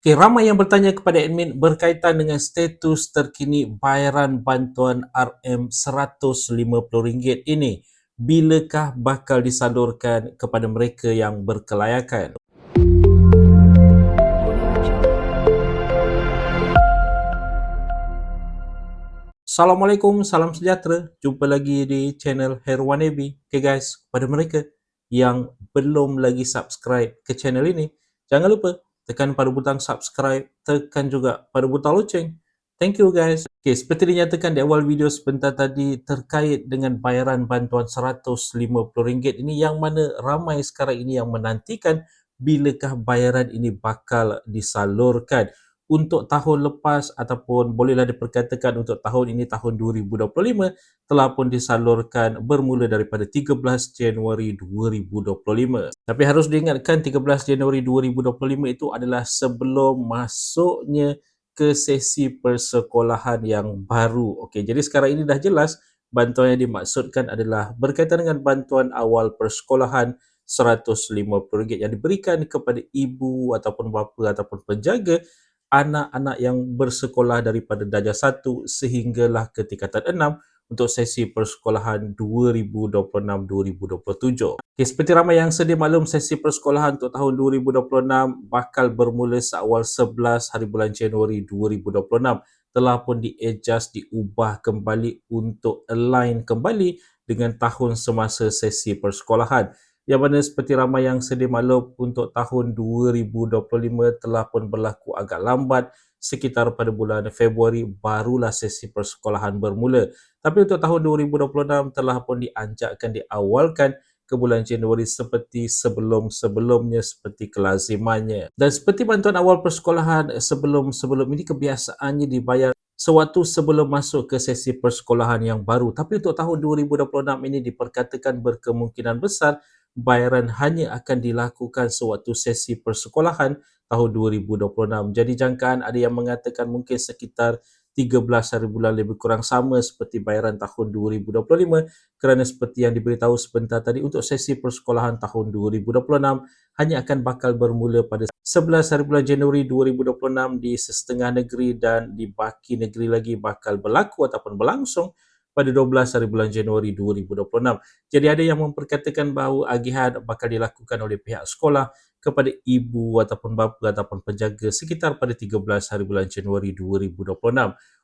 Okay, ramai yang bertanya kepada admin berkaitan dengan status terkini bayaran bantuan RM RM150 ini. Bilakah bakal disalurkan kepada mereka yang berkelayakan? Assalamualaikum, salam sejahtera. Jumpa lagi di channel Herwan Ebi. Okay guys, kepada mereka yang belum lagi subscribe ke channel ini, jangan lupa tekan pada butang subscribe, tekan juga pada butang loceng. Thank you guys. Okay, seperti dinyatakan di awal video sebentar tadi terkait dengan bayaran bantuan RM150 ini yang mana ramai sekarang ini yang menantikan bilakah bayaran ini bakal disalurkan untuk tahun lepas ataupun bolehlah diperkatakan untuk tahun ini tahun 2025 telah pun disalurkan bermula daripada 13 Januari 2025. Tapi harus diingatkan 13 Januari 2025 itu adalah sebelum masuknya ke sesi persekolahan yang baru. Okey, jadi sekarang ini dah jelas bantuan yang dimaksudkan adalah berkaitan dengan bantuan awal persekolahan RM150 yang diberikan kepada ibu ataupun bapa ataupun penjaga anak-anak yang bersekolah daripada darjah 1 sehinggalah ke tingkatan 6 untuk sesi persekolahan 2026-2027. Okay, seperti ramai yang sedia maklum, sesi persekolahan untuk tahun 2026 bakal bermula seawal 11 hari bulan Januari 2026 telah pun di-adjust, diubah kembali untuk align kembali dengan tahun semasa sesi persekolahan yang mana seperti ramai yang sedia maklum untuk tahun 2025 telah pun berlaku agak lambat sekitar pada bulan Februari barulah sesi persekolahan bermula. Tapi untuk tahun 2026 telah pun dianjakkan diawalkan ke bulan Januari seperti sebelum-sebelumnya seperti kelazimannya. Dan seperti bantuan awal persekolahan sebelum-sebelum ini kebiasaannya dibayar sewaktu sebelum masuk ke sesi persekolahan yang baru. Tapi untuk tahun 2026 ini diperkatakan berkemungkinan besar bayaran hanya akan dilakukan sewaktu sesi persekolahan tahun 2026. Jadi jangkaan ada yang mengatakan mungkin sekitar 13 hari bulan lebih kurang sama seperti bayaran tahun 2025 kerana seperti yang diberitahu sebentar tadi untuk sesi persekolahan tahun 2026 hanya akan bakal bermula pada 11 hari bulan Januari 2026 di setengah negeri dan di baki negeri lagi bakal berlaku ataupun berlangsung pada 12 hari bulan Januari 2026. Jadi ada yang memperkatakan bahawa agihan bakal dilakukan oleh pihak sekolah kepada ibu ataupun bapa ataupun penjaga sekitar pada 13 hari bulan Januari 2026.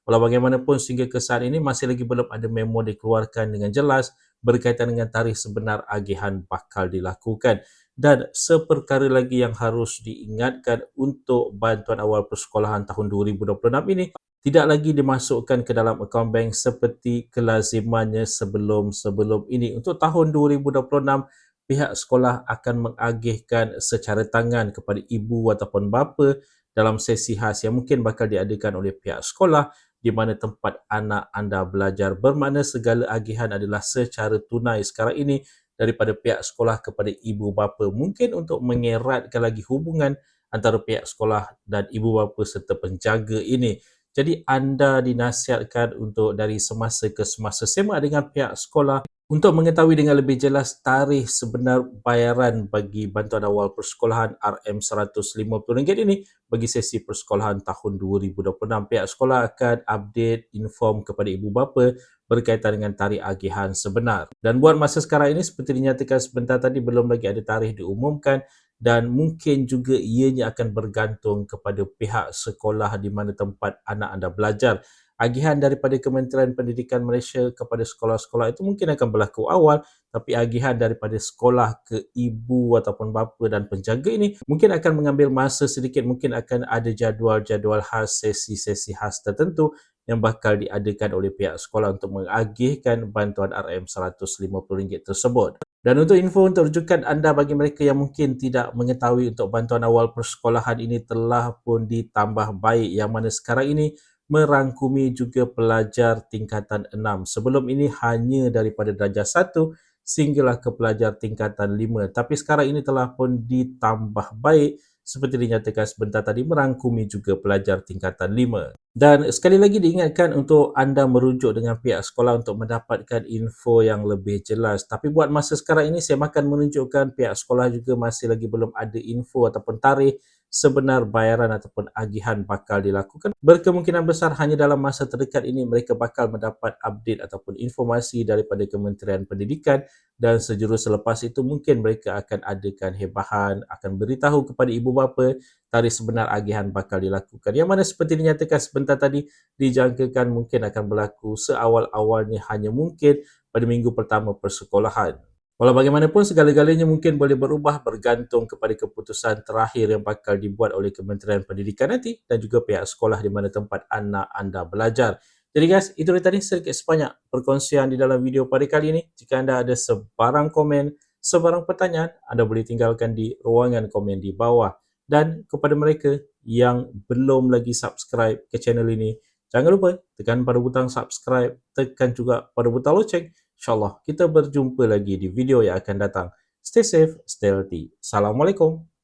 Walau bagaimanapun sehingga ke saat ini masih lagi belum ada memo dikeluarkan dengan jelas berkaitan dengan tarikh sebenar agihan bakal dilakukan. Dan seperkara lagi yang harus diingatkan untuk bantuan awal persekolahan tahun 2026 ini tidak lagi dimasukkan ke dalam akaun bank seperti kelazimannya sebelum-sebelum ini. Untuk tahun 2026, pihak sekolah akan mengagihkan secara tangan kepada ibu ataupun bapa dalam sesi khas yang mungkin bakal diadakan oleh pihak sekolah di mana tempat anak anda belajar. Bermakna segala agihan adalah secara tunai sekarang ini daripada pihak sekolah kepada ibu bapa. Mungkin untuk mengeratkan lagi hubungan antara pihak sekolah dan ibu bapa serta penjaga ini jadi anda dinasihatkan untuk dari semasa ke semasa semak dengan pihak sekolah untuk mengetahui dengan lebih jelas tarikh sebenar bayaran bagi bantuan awal persekolahan RM150 ini bagi sesi persekolahan tahun 2026. Pihak sekolah akan update inform kepada ibu bapa berkaitan dengan tarikh agihan sebenar. Dan buat masa sekarang ini seperti dinyatakan sebentar tadi belum lagi ada tarikh diumumkan dan mungkin juga ianya akan bergantung kepada pihak sekolah di mana tempat anak anda belajar. Agihan daripada Kementerian Pendidikan Malaysia kepada sekolah-sekolah itu mungkin akan berlaku awal tapi agihan daripada sekolah ke ibu ataupun bapa dan penjaga ini mungkin akan mengambil masa sedikit mungkin akan ada jadual-jadual khas sesi-sesi khas tertentu yang bakal diadakan oleh pihak sekolah untuk mengagihkan bantuan RM150 tersebut. Dan untuk info untuk rujukan anda bagi mereka yang mungkin tidak mengetahui untuk bantuan awal persekolahan ini telah pun ditambah baik yang mana sekarang ini merangkumi juga pelajar tingkatan 6. Sebelum ini hanya daripada darjah 1 sehinggalah ke pelajar tingkatan 5. Tapi sekarang ini telah pun ditambah baik seperti dinyatakan sebentar tadi merangkumi juga pelajar tingkatan 5. Dan sekali lagi diingatkan untuk anda merujuk dengan pihak sekolah untuk mendapatkan info yang lebih jelas. Tapi buat masa sekarang ini saya makan menunjukkan pihak sekolah juga masih lagi belum ada info ataupun tarikh sebenar bayaran ataupun agihan bakal dilakukan. Berkemungkinan besar hanya dalam masa terdekat ini mereka bakal mendapat update ataupun informasi daripada Kementerian Pendidikan dan sejurus selepas itu mungkin mereka akan adakan hebahan, akan beritahu kepada ibu bapa tarikh sebenar agihan bakal dilakukan. Yang mana seperti dinyatakan sebentar tadi dijangkakan mungkin akan berlaku seawal-awalnya hanya mungkin pada minggu pertama persekolahan. Walau bagaimanapun segala-galanya mungkin boleh berubah bergantung kepada keputusan terakhir yang bakal dibuat oleh Kementerian Pendidikan nanti dan juga pihak sekolah di mana tempat anak anda belajar. Jadi guys, itu tadi sedikit sebanyak perkongsian di dalam video pada kali ini. Jika anda ada sebarang komen, sebarang pertanyaan, anda boleh tinggalkan di ruangan komen di bawah. Dan kepada mereka yang belum lagi subscribe ke channel ini, jangan lupa tekan pada butang subscribe, tekan juga pada butang loceng InsyaAllah kita berjumpa lagi di video yang akan datang. Stay safe, stay healthy. Assalamualaikum.